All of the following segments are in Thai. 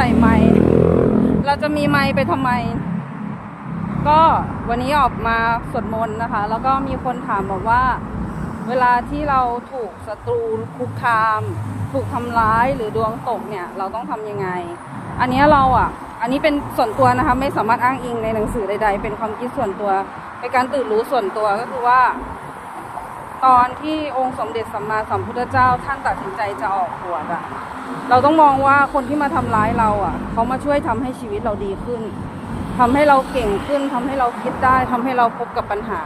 ใส่ไม้เราจะมีไม้ไปทำไม ก็วันนี้ออกมาสวดมนต์นะคะ แล้วก็มีคนถามบอกว่า เวลาที่เราถูกศัตรูคุกคาม ถูกทำร้ายหรือดวงตกเนี่ย เราต้องทำยังไง อันนี้เราอะ อันนี้เป็นส่วนตัวนะคะ ไม่สามารถอ้างอิงในหนังสือใด ๆ เป็นความคิดส่วนตัวเป็นการตื่นรู้ส่วนตัวก็คือว่า ตอนที่องค์สมเด็จสัมมาสัมพุทธเจ้าท่านตัดสินใจจะออกบวชอะเราต้องมองว่าคนที่มาทำร้ายเราอะเขามาช่วยทำให้ชีวิตเราดีขึ้นทำให้เราเก่งขึ้นทำให้เราคิดได้ทำให้เราพบกับปัญหา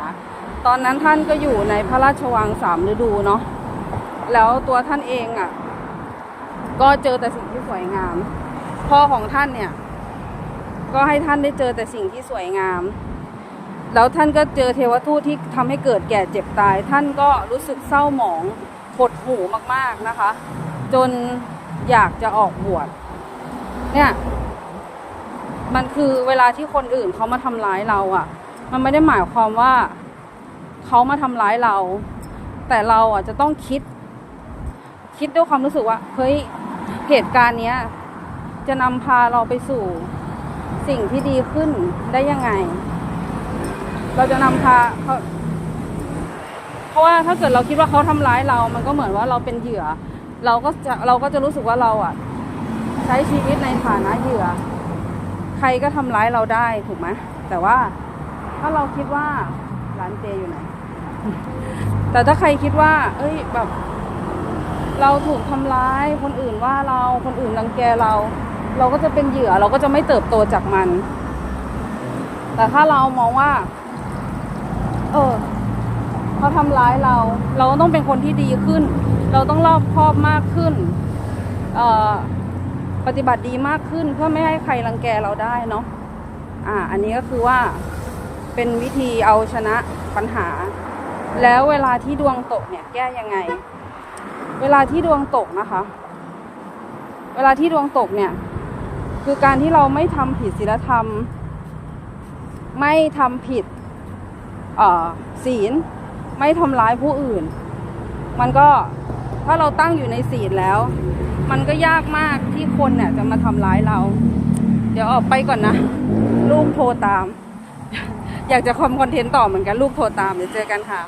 ตอนนั้นท่านก็อยู่ในพระราชวังสามฤดูเนาะแล้วตัวท่านเองอะก็เจอแต่สิ่งที่สวยงาม พ่อของท่านเนี่ย ก็ให้ท่านได้เจอแต่สิ่งที่สวยงาม แล้วท่านก็เจอเทวทูตที่ทำให้เกิดแก่เจ็บตาย ท่านก็รู้สึกเศร้าหมองหดหูมากๆนะคะ จนอยากจะออกบวชเนี่ยมันคือเวลาที่คนอื่นเขามาทำร้ายเราอะ่ะ มันไม่ได้หมายความว่าเขามาทำร้ายเรา แต่เราอะจะต้องคิด คิดด้วยความรู้สึกว่าเฮ้ยเหตุการณ์เนี้ยจะนำพาเราไปสู่สิ่งที่ดีขึ้นได้ยังไง เราจะนำพาเขาเพราะว่าถ้าเกิดเราคิดว่าเขาทำร้ายเรา มันก็เหมือนว่าเราเป็นเหยื่อ เราก็จะเราก็จะรู้สึกว่าเราอะ ใช้ชีวิตในฐานะเหยื่อ ใครก็ทำร้ายเราได้ถูกไหมแต่ว่าถ้าเราคิดว่าร้านเจอยู่ไหน แต่ถ้าใครคิดว่า เอ้ยแบบ เราถูกทำร้าย คนอื่นว่าเราคนอื่นรังแกเรา เราก็จะเป็นเหยื่อ เราก็จะไม่เติบโตจากมัน แต่ถ้าเรามองว่า เขาทำร้ายเรา เราก็ต้องเป็นคนที่ดีขึ้น เราต้องรอบคอบมากขึ้นปฏิบัติดีมากขึ้นเพื่อไม่ให้ใครรังแกเราได้เนาะอ่า อันนี้ก็คือว่าเป็นวิธีเอาชนะปัญหา แล้วเวลาที่ดวงตกเนี่ยแก้ยังไง เวลาที่ดวงตกนะคะ เวลาที่ดวงตกเนี่ย คือการที่เราไม่ทำผิดศีลธรรม ไม่ทำผิดศีล ไม่ทำร้ายผู้อื่น มันก็ถ้าเราตั้งอยู่ในศีลแล้ว มันก็ยากมากที่คนเนี่ยจะมาทำร้ายเรา เดี๋ยวออกไปก่อนนะ ลูกโทรตาม อยากจะคอมคอนเทนต์ต่อเหมือนกันลูกโทรตามเดี๋ยวเจอกันค่ะ